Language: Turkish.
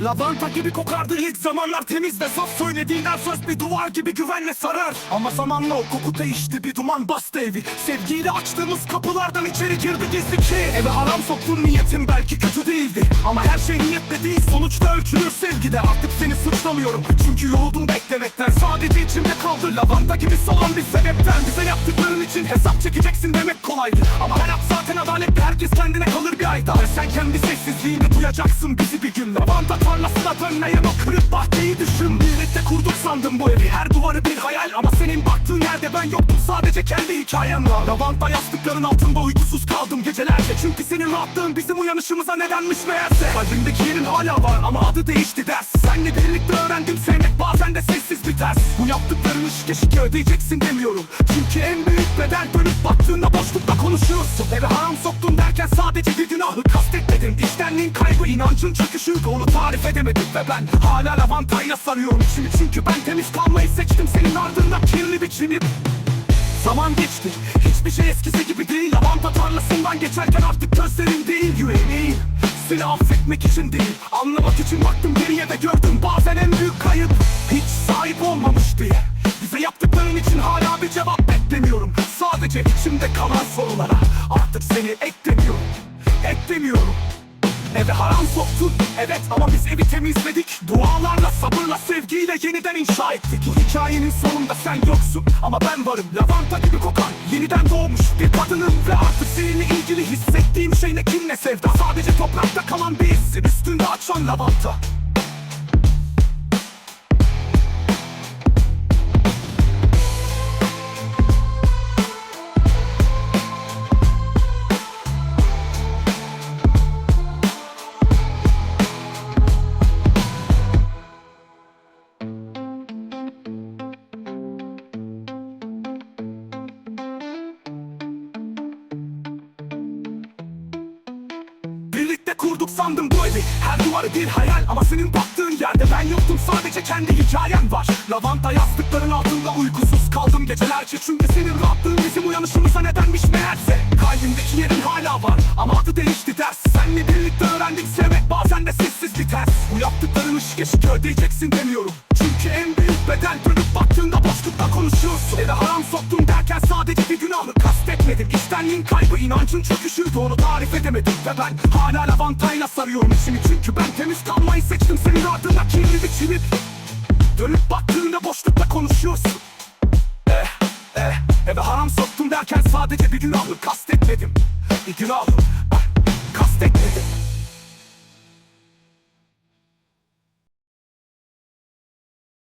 Lavanta gibi kokardı ilk zamanlar temiz ve saf Söylediğinden söz bir duvar gibi güvenle sarar. Ama zamanla o koku değişti bir duman bastı evi. Sevgiyle açtığımız kapılardan içeri girdi gizli ki. Eve haram soktun niyetin belki kötü değildi. Ama her şey niyetle değil sonuçta ölçülür sevgide. Artık seni suçlamıyorum çünkü yoruldum beklemekten. Sadece içimde kaldı lavanta gibi solan bir sebepten. Bize yaptıkların için hesap çekeceksin demek kolaydı. Ama hayat zaten adalet herkes kendine kalır bir ayda. Ve sen kendi sessizliğini duyacaksın bizi bir gün Lavanta tarlasına dönmeyen o kırık bahçeyi düşün. Birlikte kurduk sandım bu evi. Her duvarı bir hayal Ama senin baktığın yerde ben yoktum. Sadece kendi hikayem var Lavanta yastıkların altında uykusuz kaldım gecelerce. Çünkü senin rahatlığın bizim uyanışımıza nedenmiş meğerse. Kalbimdeki yerin hala var ama adı değişti ders. Senle birlikte öğrendim sevmek ters Bu yaptıklarını şike şike ödeyeceksin demiyorum. Çünkü en büyük bedel dönüp baktığında boşlukta konuşuyorsun Eve haram soktun derken sadece bir günahı kastetmedim. İştenliğin kaybı inancın çöküşü onu tarif edemedim. Ve ben hala lavantayla sarıyorum içimi. Çünkü ben temiz kalmayı seçtim. Senin ardında kirli biçimim Zaman geçti. Hiçbir şey eskisi gibi değil. Lavanta tarlasından geçerken artık gözlerim değil yüreğim Seni affetmek için değil Anlamak için baktım geriye ve gördüm. Bazen en büyük kayıp Hiç sahip olmamış diye. Bize yaptıkların için hala bir cevap beklemiyorum. Sadece içimde kalan sorulara Artık seni eklemiyorum Eklemiyorum. Eve haram soktun evet ama biz evi temizledik. Dualarla sabırla sevgiyle yeniden inşa ettik. Bu hikayenin sonunda sen yoksun ama ben varım. Lavanta gibi kokan yeniden doğmuş bir kadının Ve artık seninle ilgili hissettiğim şey ne? Kim ne sevda? Sadece toprakta kalan bir hissin üstünde açan lavanta kurduk sandım bu evi. Her duvarı bir hayal ama senin baktığın yerde Ben yoktum. Sadece kendi hikayem var. Lavanta yastıkların altında uykusuz kaldım. Gecelerce Çünkü senin rahatlığın bizim uyanışımıza nedenmiş meğerse. Kalbimdeki yerin hala var ama adı değişti ders. Seninle birlikte öğrendik sevmek bazen de sessiz bir ters. Bu yaptıklarını şike şike ödeyeceksin demiyorum baktığında boşlukta konuşuyorsun. Eve haram soktum derken sadece bir günahı kastetmedim. İştenliğin kaybı inancın çöküşüydü onu tarif edemedim. Ve ben hala lavantayla sarıyorum içimi Çünkü ben temiz kalmayı seçtim. Senin ardında kirli biçimi Dönüp baktığında boşlukta konuşuyorsun. Eh eh Eve haram soktum derken sadece bir günahı kastetmedim. Bir günahı ah, kastetmedim